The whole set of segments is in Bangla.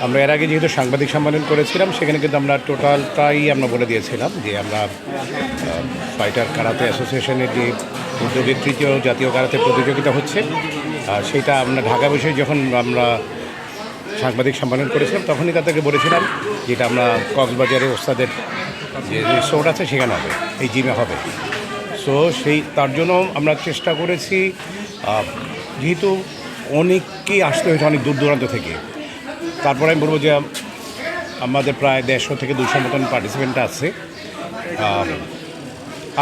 আমরা এর আগে যেহেতু সাংবাদিক সম্মেলন করেছিলাম সেখানে কিন্তু আমরা টোটালটাই আমরা বলে দিয়েছিলাম যে আমরা ফাইটার কারাতে অ্যাসোসিয়েশনের যে উদ্যোগের তৃতীয় জাতীয় কারাতে প্রতিযোগিতা হচ্ছে আহ, সেটা আমরা ঢাকা বিষয়ে যখন আমরা সাংবাদিক সম্মেলন করেছিলাম তখনই তাদেরকে বলেছিলাম যেটা আমরা কক্সবাজারে ওস্তাদের যে রিসোর্ট আছে সেখানে হবে এই জিমে হবে। সো সেই তার জন্য আমরা চেষ্টা করেছি যেহেতু অনেককেই আসতে হয়েছে অনেক দূর দূরান্ত থেকে তারপরে আমি বলব যে আমাদের প্রায় দেড়শো থেকে দুশো মতন পার্টিসিপেন্ট আছে।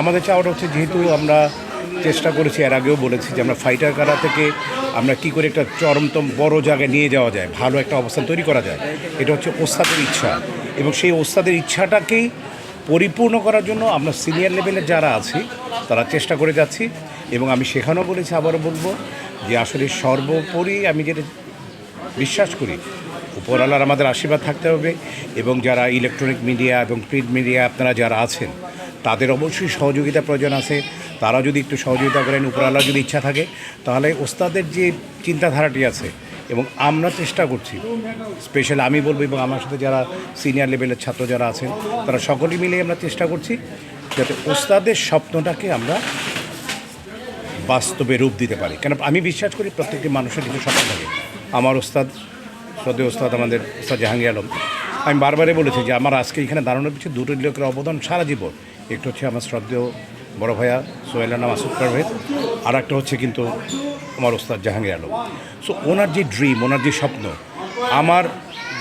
আমাদের চাওয়াটা হচ্ছে যেহেতু আমরা চেষ্টা করেছি, এর আগেও বলেছি যে আমরা ফাইটার কারা থেকে আমরা কি করে একটা চরমতম বড় জায়গায় নিয়ে যাওয়া যায়, ভালো একটা অবস্থান তৈরি করা যায়, এটা হচ্ছে ওস্তাদের ইচ্ছা। এবং সেই ওস্তাদের ইচ্ছাটাকেই পরিপূর্ণ করার জন্য আমরা সিনিয়র লেভেলের যারা আছি, তারা চেষ্টা করে যাচ্ছি। এবং আমি সেখানেও বলেছি, আবারও বলব যে আসলে সর্বোপরি আমি যেটা বিশ্বাস করি উপরওয়ালার আমাদের আশীর্বাদ থাকতে হবে এবং যারা ইলেকট্রনিক মিডিয়া এবং প্রিন্ট মিডিয়া আপনারা যারা আছেন, তাদের অবশ্যই সহযোগিতা প্রয়োজন আছে। তারা যদি একটু সহযোগিতা করেন উপরওয়ালার যদি ইচ্ছা থাকে, তাহলে ওস্তাদের যে চিন্তাধারাটি আছে এবং আমরা চেষ্টা করছি স্পেশাল আমি বলব এবং আমার সাথে যারা সিনিয়র লেভেলের ছাত্র যারা আছেন, তারা সকলেই মিলে আমরা চেষ্টা করছি যাতে ওস্তাদের স্বপ্নটাকে আমরা বাস্তবে রূপ দিতে পারি। কেন আমি বিশ্বাস করি প্রত্যেকটি মানুষের কিছু স্বপ্ন থাকে। আমার ওস্তাদ শ্রদ্ধেয় ওস্তাদ আমাদের ওস্তাদ জাহাঙ্গীর আলম। আমি বারবারই বলেছি যে আমার আজকে এখানে দাঁড়ানোর পিছিয়ে দুটো লোকের অবদান সারা জীবন। একটু হচ্ছে আমার শ্রদ্ধেয় বড় ভাইয়া সোহেলানা মাসুদ পারভেদ আর একটা হচ্ছে কিন্তু আমার ওস্তাদ জাহাঙ্গীর আলম। সো ওনার যে ড্রিম ওনার যে স্বপ্ন, আমার,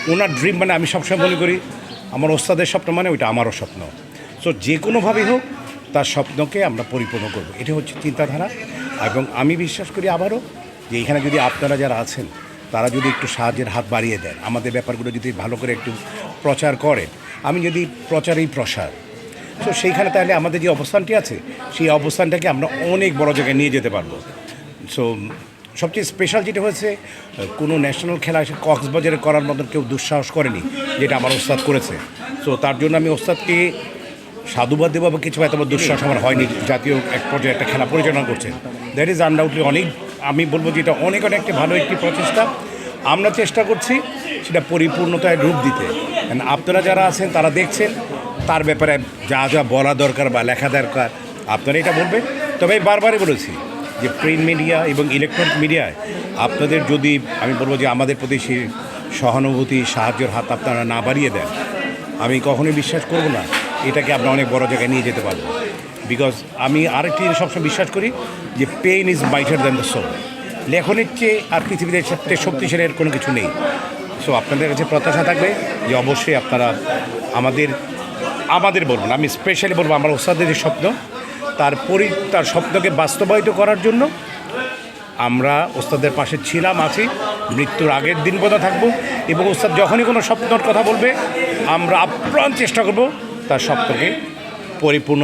ওনার ড্রিম মানে আমি সবসময় মনে করি, আমার ওস্তাদের স্বপ্ন মানে ওইটা আমারও স্বপ্ন। সো যে কোনোভাবেই হোক, তার স্বপ্নকে আমরা পরিপূর্ণ করব। এটা হচ্ছে চিন্তাধারা। এবং আমি বিশ্বাস করি আবারও যে এখানে যদি আপনারা যারা আছেন তারা যদি একটু সাহায্যের হাত বাড়িয়ে দেন, আমাদের ব্যাপারগুলো যদি ভালো করে একটু প্রচার করেন, আমি যদি প্রচারেই প্রসার। তো সেইখানে তাহলে আমাদের যে অবস্থানটি আছে, সেই অবস্থানটাকে আমরা অনেক বড় জায়গায় নিয়ে যেতে পারব। সো সবচেয়ে স্পেশাল যেটা হয়েছে, কোনো ন্যাশনাল খেলা কক্সবাজারে করার মতন কেউ দুঃসাহস করেনি, যেটা আমার ওস্তাদ করেছে। তো তার জন্য আমি ওস্তাদকে সাধুবাদ দেবো বা কিছু হয়তো দুঃসাহস আমার হয়নি, জাতীয় এক পর্যায়ে একটা খেলা পরিচালনা করছেন। দ্যাট ইজ আনডাউটলি অনেক, আমি বলব যে এটা অনেক অনেক ভালো একটি প্রচেষ্টা। আমরা চেষ্টা করছি সেটা পরিপূর্ণতায় রূপ দিতে। আপনারা যারা আছেন, তারা দেখছেন, তার ব্যাপারে যা যা বলা দরকার বা লেখা দরকার, আপনারা এটা বলবেন। তবে আমি বারবারই বলেছি যে প্রিন্ট মিডিয়া এবং ইলেকট্রনিক মিডিয়ায় আপনাদের যদি, আমি বলব যে আমাদের প্রতি সেই সহানুভূতি, সাহায্যের হাত আপনারা না বাড়িয়ে দেন, আমি কখনোই বিশ্বাস করব না, এটাকে আমরা অনেক বড় জায়গায় নিয়ে যেতে পারব। বিকজ আমি আরেকটি সবসময় বিশ্বাস করি যে pain is bitter than the soul লেখনের চেয়ে আর পৃথিবীতে সবচেয়ে শক্তিশালী কোনো কিছু নেই। সো আপনাদের কাছে প্রত্যাশা থাকবে যে অবশ্যই আপনারা আমাদের আমাদের বলব না, আমি স্পেশালি বলব আমার ওস্তাদের যে স্বপ্ন তার পরি তার স্বপ্নকে বাস্তবায়িত করার জন্য আমরা ওস্তাদের পাশে ছিলাম আছি। মৃত্যুর আগের দিন পর্যন্ত থাকব এবং ওস্তাদ যখনই কোনো স্বপ্নর কথা বলবে আমরা আপ্রাণ চেষ্টা করব তার স্বপ্নকে পরিপূর্ণ